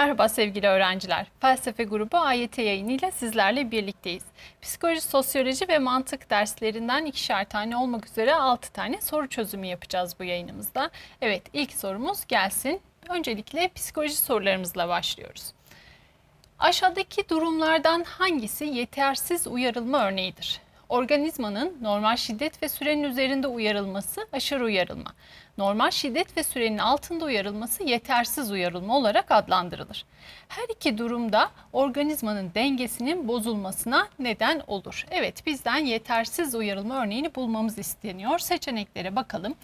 Merhaba sevgili öğrenciler. Felsefe grubu AYT yayınıyla sizlerle birlikteyiz. Psikoloji, sosyoloji ve mantık derslerinden ikişer tane olmak üzere 6 tane soru çözümü yapacağız bu yayınımızda. Evet ilk sorumuz gelsin. Öncelikle psikoloji sorularımızla başlıyoruz. Aşağıdaki durumlardan hangisi yetersiz uyarılma örneğidir? Organizmanın normal şiddet ve sürenin üzerinde uyarılması aşırı uyarılma. Normal şiddet ve sürenin altında uyarılması yetersiz uyarılma olarak adlandırılır. Her iki durumda organizmanın dengesinin bozulmasına neden olur. Evet bizden yetersiz uyarılma örneğini bulmamız isteniyor. Seçeneklere bakalım.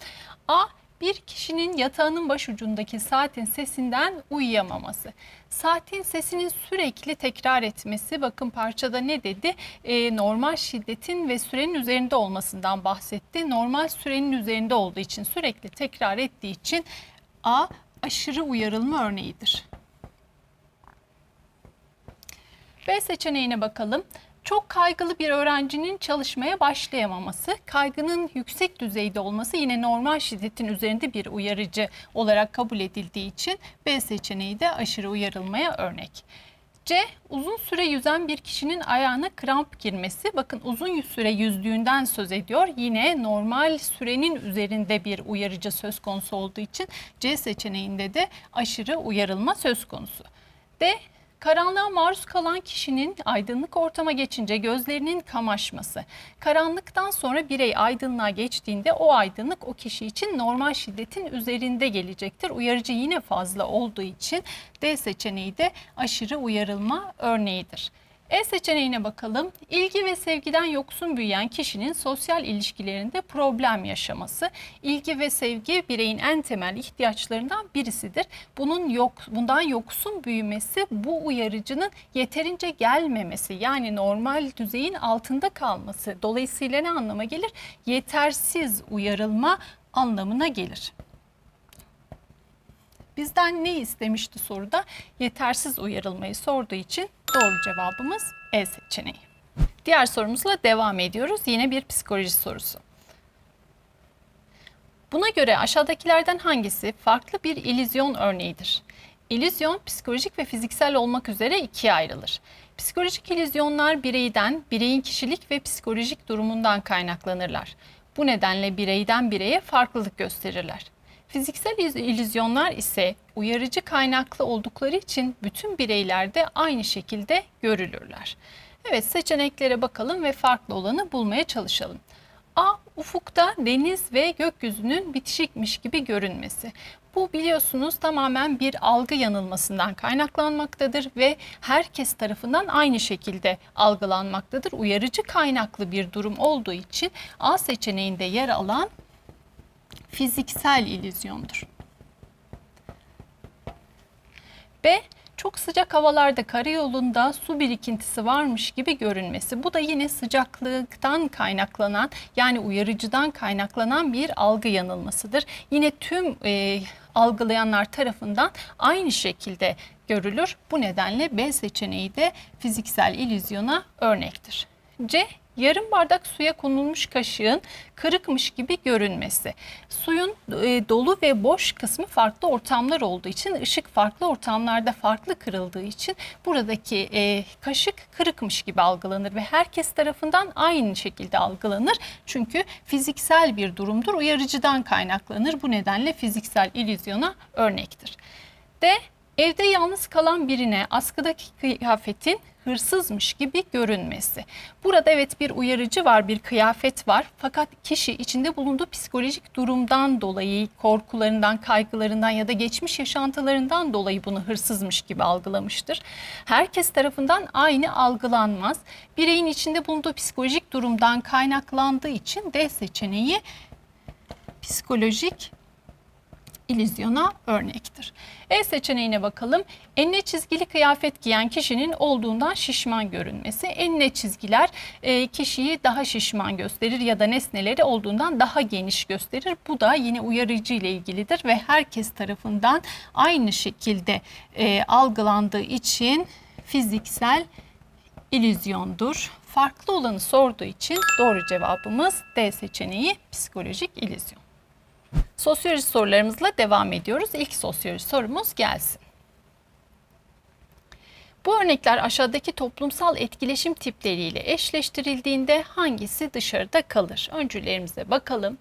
A bir kişinin yatağının başucundaki saatin sesinden uyuyamaması. Saatin sesinin sürekli tekrar etmesi, bakın parçada ne dedi? Ee, normal şiddetin ve sürenin üzerinde olmasından bahsetti. Normal sürenin üzerinde olduğu için, sürekli tekrar ettiği için A aşırı uyarılma örneğidir. B seçeneğine bakalım. Çok kaygılı bir öğrencinin çalışmaya başlayamaması, kaygının yüksek düzeyde olması yine normal şiddetin üzerinde bir uyarıcı olarak kabul edildiği için B seçeneği de aşırı uyarılmaya örnek. C. Uzun süre yüzen bir kişinin ayağına kramp girmesi. Bakın uzun süre yüzdüğünden söz ediyor. Yine normal sürenin üzerinde bir uyarıcı söz konusu olduğu için C seçeneğinde de aşırı uyarılma söz konusu. D. Karanlığa maruz kalan kişinin aydınlık ortama geçince gözlerinin kamaşması. Karanlıktan sonra birey aydınlığa geçtiğinde o aydınlık o kişi için normal şiddetin üzerinde gelecektir. Uyarıcı yine fazla olduğu için D seçeneği de aşırı uyarılma örneğidir. E seçeneğine bakalım. İlgi ve sevgiden yoksun büyüyen kişinin sosyal ilişkilerinde problem yaşaması. İlgi ve sevgi bireyin en temel ihtiyaçlarından birisidir. Bunun yok bundan yoksun büyümesi bu uyarıcının yeterince gelmemesi yani normal düzeyin altında kalması. Dolayısıyla ne anlama gelir? Yetersiz uyarılma anlamına gelir. Bizden ne istemişti soruda? Yetersiz uyarılmayı sorduğu için doğru cevabımız E seçeneği. Diğer sorumuzla devam ediyoruz. Yine bir psikoloji sorusu. Buna göre aşağıdakilerden hangisi farklı bir illüzyon örneğidir? İllüzyon psikolojik ve fiziksel olmak üzere ikiye ayrılır. Psikolojik illüzyonlar bireyden, bireyin kişilik ve psikolojik durumundan kaynaklanırlar. Bu nedenle bireyden bireye farklılık gösterirler. Fiziksel illüzyonlar ise uyarıcı kaynaklı oldukları için bütün bireylerde aynı şekilde görülürler. Evet seçeneklere bakalım ve farklı olanı bulmaya çalışalım. A. Ufukta deniz ve gökyüzünün bitişikmiş gibi görünmesi. Bu biliyorsunuz tamamen bir algı yanılmasından kaynaklanmaktadır ve herkes tarafından aynı şekilde algılanmaktadır. Uyarıcı kaynaklı bir durum olduğu için A seçeneğinde yer alan fiziksel illüzyondur. B. Çok sıcak havalarda karayolunda su birikintisi varmış gibi görünmesi. Bu da yine sıcaklıktan kaynaklanan yani uyarıcıdan kaynaklanan bir algı yanılmasıdır. Yine tüm e, algılayanlar tarafından aynı şekilde görülür. Bu nedenle B seçeneği de fiziksel illüzyona örnektir. C yarım bardak suya konulmuş kaşığın kırıkmış gibi görünmesi. Suyun e, dolu ve boş kısmı farklı ortamlar olduğu için ışık farklı ortamlarda farklı kırıldığı için buradaki e, kaşık kırıkmış gibi algılanır ve herkes tarafından aynı şekilde algılanır. Çünkü fiziksel bir durumdur. Uyarıcıdan kaynaklanır. Bu nedenle fiziksel illüzyona örnektir. D. Evde yalnız kalan birine askıdaki kıyafetin hırsızmış gibi görünmesi. Burada evet bir uyarıcı var, bir kıyafet var. Fakat kişi içinde bulunduğu psikolojik durumdan dolayı, korkularından, kaygılarından ya da geçmiş yaşantılarından dolayı bunu hırsızmış gibi algılamıştır. Herkes tarafından aynı algılanmaz. Bireyin içinde bulunduğu psikolojik durumdan kaynaklandığı için D seçeneği psikolojik illüzyona örnektir. E seçeneğine bakalım. Enine çizgili kıyafet giyen kişinin olduğundan şişman görünmesi. Enine çizgiler e, kişiyi daha şişman gösterir ya da nesneleri olduğundan daha geniş gösterir. Bu da yine uyarıcı ile ilgilidir ve herkes tarafından aynı şekilde e, algılandığı için fiziksel illüzyondur. Farklı olanı sorduğu için doğru cevabımız D seçeneği psikolojik illüzyon. Sosyoloji sorularımızla devam ediyoruz. İlk sosyoloji sorumuz gelsin. Bu örnekler aşağıdaki toplumsal etkileşim tipleriyle eşleştirildiğinde hangisi dışarıda kalır? Öncülerimize bakalım.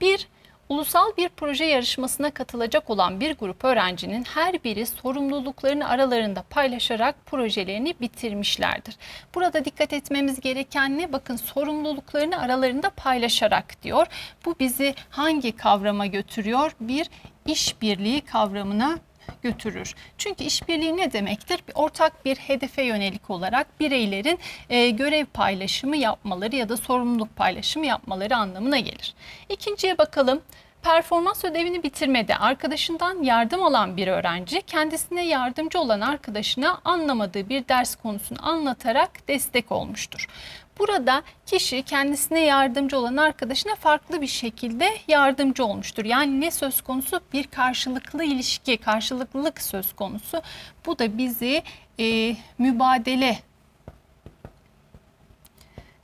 1. Ulusal bir proje yarışmasına katılacak olan bir grup öğrencinin her biri sorumluluklarını aralarında paylaşarak projelerini bitirmişlerdir. Burada dikkat etmemiz gereken ne? Bakın sorumluluklarını aralarında paylaşarak diyor. Bu bizi hangi kavrama götürüyor? Bir işbirliği kavramına götürür. Çünkü işbirliği ne demektir? Ortak bir hedefe yönelik olarak bireylerin e, görev paylaşımı yapmaları ya da sorumluluk paylaşımı yapmaları anlamına gelir. İkinciye bakalım. Performans ödevini bitirmede arkadaşından yardım alan bir öğrenci kendisine yardımcı olan arkadaşına anlamadığı bir ders konusunu anlatarak destek olmuştur. Burada kişi kendisine yardımcı olan arkadaşına farklı bir şekilde yardımcı olmuştur. Yani ne söz konusu? Bir karşılıklı ilişki, karşılıklılık söz konusu. Bu da bizi e, mübadele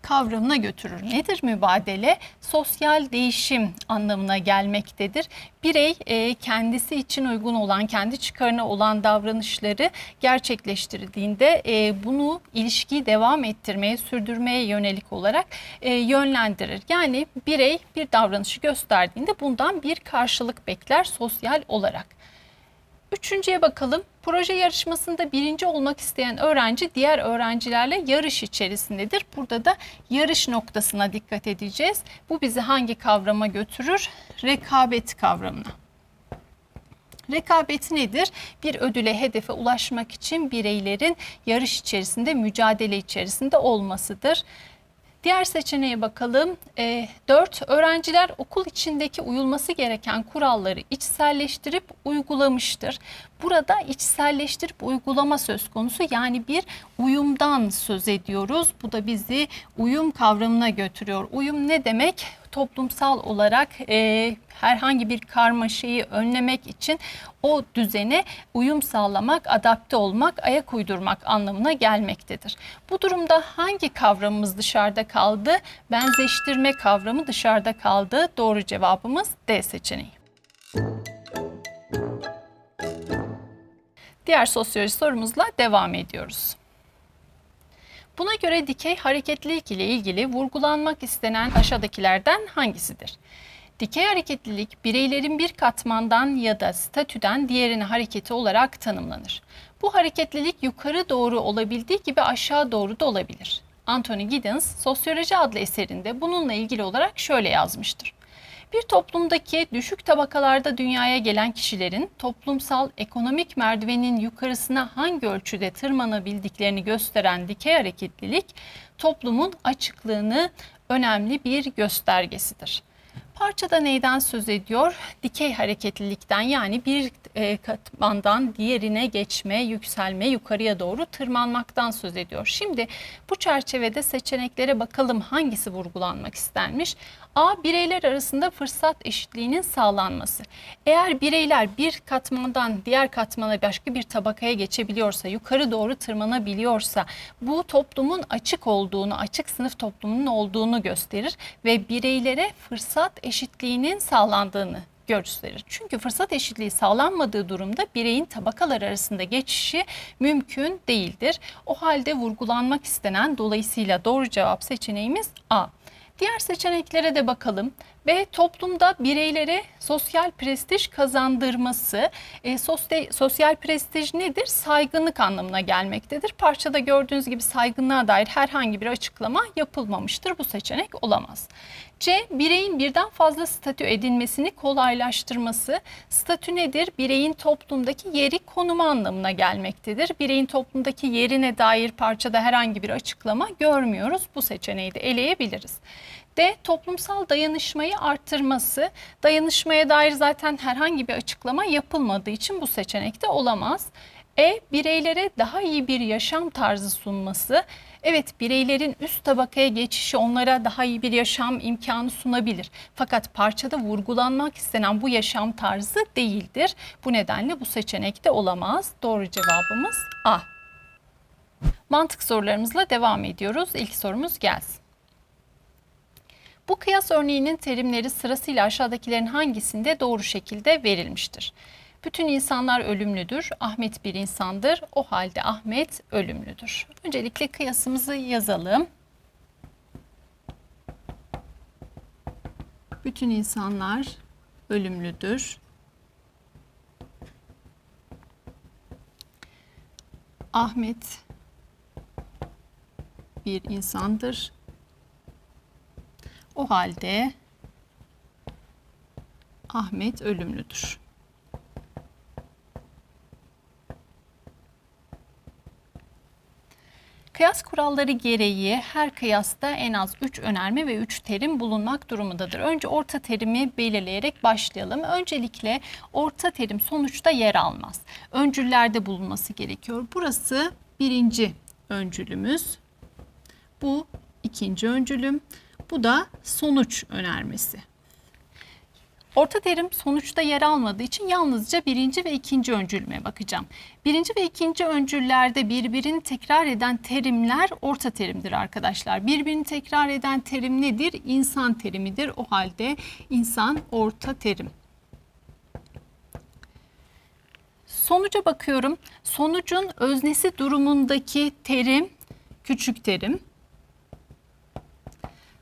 kavramına götürür. Nedir mübadele? Sosyal değişim anlamına gelmektedir. Birey e, kendisi için uygun olan, kendi çıkarına olan davranışları gerçekleştirdiğinde e, bunu ilişkiyi devam ettirmeye, sürdürmeye yönelik olarak e, yönlendirir. Yani birey bir davranışı gösterdiğinde bundan bir karşılık bekler sosyal olarak. Üçüncüye bakalım. Proje yarışmasında birinci olmak isteyen öğrenci diğer öğrencilerle yarış içerisindedir. Burada da yarış noktasına dikkat edeceğiz. Bu bizi hangi kavrama götürür? Rekabet kavramına. Rekabet nedir? Bir ödüle, hedefe ulaşmak için bireylerin yarış içerisinde, mücadele içerisinde olmasıdır. Diğer seçeneğe bakalım. E, 4. Öğrenciler okul içindeki uyulması gereken kuralları içselleştirip uygulamıştır. Burada içselleştirip uygulama söz konusu yani bir uyumdan söz ediyoruz. Bu da bizi uyum kavramına götürüyor. Uyum ne demek? Toplumsal olarak e, herhangi bir karmaşayı önlemek için o düzene uyum sağlamak, adapte olmak, ayak uydurmak anlamına gelmektedir. Bu durumda hangi kavramımız dışarıda kaldı? Benzeştirme kavramı dışarıda kaldı. Doğru cevabımız D seçeneği. Diğer sosyoloji sorumuzla devam ediyoruz. Buna göre dikey hareketlilik ile ilgili vurgulanmak istenen aşağıdakilerden hangisidir? Dikey hareketlilik bireylerin bir katmandan ya da statüden diğerine hareketi olarak tanımlanır. Bu hareketlilik yukarı doğru olabildiği gibi aşağı doğru da olabilir. Anthony Giddens Sosyoloji adlı eserinde bununla ilgili olarak şöyle yazmıştır. Bir toplumdaki düşük tabakalarda dünyaya gelen kişilerin toplumsal ekonomik merdivenin yukarısına hangi ölçüde tırmanabildiklerini gösteren dikey hareketlilik toplumun açıklığını önemli bir göstergesidir. Parçada neyden söz ediyor? Dikey hareketlilikten yani bir e, katmandan diğerine geçme, yükselme, yukarıya doğru tırmanmaktan söz ediyor. Şimdi bu çerçevede seçeneklere bakalım hangisi vurgulanmak istenmiş? A. Bireyler arasında fırsat eşitliğinin sağlanması. Eğer bireyler bir katmandan diğer katmana başka bir tabakaya geçebiliyorsa, yukarı doğru tırmanabiliyorsa bu toplumun açık olduğunu, açık sınıf toplumunun olduğunu gösterir ve bireylere fırsat eşitliğinin sağlandığını gösterir. Çünkü fırsat eşitliği sağlanmadığı durumda bireyin tabakalar arasında geçişi mümkün değildir. O halde vurgulanmak istenen dolayısıyla doğru cevap seçeneğimiz A. Diğer seçeneklere de bakalım ve toplumda bireylere sosyal prestij kazandırması. E, sosyal, sosyal prestij nedir? Saygınlık anlamına gelmektedir. Parçada gördüğünüz gibi saygınlığa dair herhangi bir açıklama yapılmamıştır. Bu seçenek olamaz. C. Bireyin birden fazla statü edinmesini kolaylaştırması. Statü nedir? Bireyin toplumdaki yeri konumu anlamına gelmektedir. Bireyin toplumdaki yerine dair parçada herhangi bir açıklama görmüyoruz. Bu seçeneği de eleyebiliriz. D. Toplumsal dayanışmayı arttırması. Dayanışmaya dair zaten herhangi bir açıklama yapılmadığı için bu seçenekte olamaz. E. Bireylere daha iyi bir yaşam tarzı sunması. Evet bireylerin üst tabakaya geçişi onlara daha iyi bir yaşam imkanı sunabilir. Fakat parçada vurgulanmak istenen bu yaşam tarzı değildir. Bu nedenle bu seçenekte olamaz. Doğru cevabımız A. Mantık sorularımızla devam ediyoruz. İlk sorumuz gelsin. Bu kıyas örneğinin terimleri sırasıyla aşağıdakilerin hangisinde doğru şekilde verilmiştir? Bütün insanlar ölümlüdür. Ahmet bir insandır. O halde Ahmet ölümlüdür. Öncelikle kıyasımızı yazalım. Bütün insanlar ölümlüdür. Ahmet bir insandır. O halde Ahmet ölümlüdür. Kıyas kuralları gereği her kıyasta en az 3 önerme ve 3 terim bulunmak durumundadır. Önce orta terimi belirleyerek başlayalım. Öncelikle orta terim sonuçta yer almaz. Öncüllerde bulunması gerekiyor. Burası birinci öncülümüz. Bu ikinci öncülüm. Bu da sonuç önermesi. Orta terim sonuçta yer almadığı için yalnızca birinci ve ikinci öncülüme bakacağım. Birinci ve ikinci öncüllerde birbirini tekrar eden terimler orta terimdir arkadaşlar. Birbirini tekrar eden terim nedir? İnsan terimidir. O halde insan orta terim. Sonuca bakıyorum. Sonucun öznesi durumundaki terim küçük terim.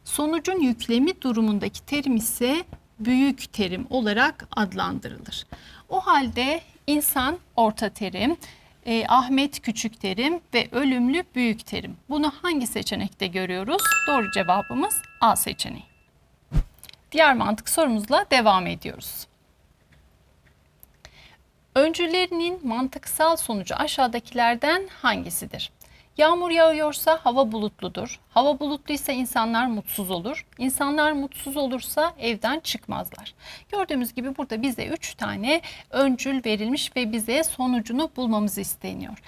Sonucun yüklemi durumundaki terim ise büyük terim olarak adlandırılır. O halde insan orta terim, e, Ahmet küçük terim ve ölümlü büyük terim. Bunu hangi seçenekte görüyoruz? Doğru cevabımız A seçeneği. Diğer mantık sorumuzla devam ediyoruz. Öncülerinin mantıksal sonucu aşağıdakilerden hangisidir? Yağmur yağıyorsa hava bulutludur. Hava bulutluysa insanlar mutsuz olur. İnsanlar mutsuz olursa evden çıkmazlar. Gördüğümüz gibi burada bize 3 tane öncül verilmiş ve bize sonucunu bulmamız isteniyor.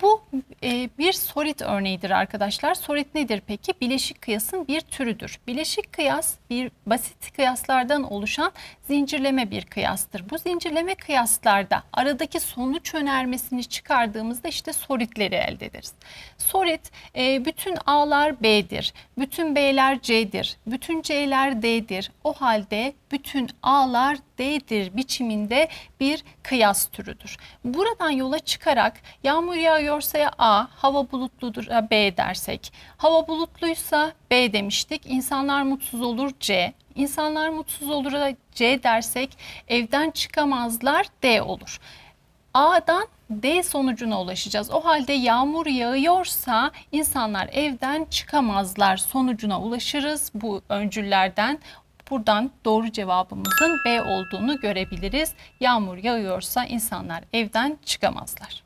Bu e, bir sorit örneğidir arkadaşlar. Sorit nedir peki? Bileşik kıyasın bir türüdür. Bileşik kıyas bir basit kıyaslardan oluşan zincirleme bir kıyastır. Bu zincirleme kıyaslarda aradaki sonuç önermesini çıkardığımızda işte soritleri elde ederiz. Sorit e, bütün A'lar B'dir, bütün B'ler C'dir, bütün C'ler D'dir. O halde bütün A'lar D'dir biçiminde bir kıyas türüdür. Buradan yola çıkarak yağmur yağıyorsa ya A, hava bulutludur B dersek. Hava bulutluysa B demiştik. İnsanlar mutsuz olur C. İnsanlar mutsuz olur da C dersek evden çıkamazlar D olur. A'dan D sonucuna ulaşacağız. O halde yağmur yağıyorsa insanlar evden çıkamazlar sonucuna ulaşırız bu öncüllerden. Buradan doğru cevabımızın B olduğunu görebiliriz. Yağmur yağıyorsa insanlar evden çıkamazlar.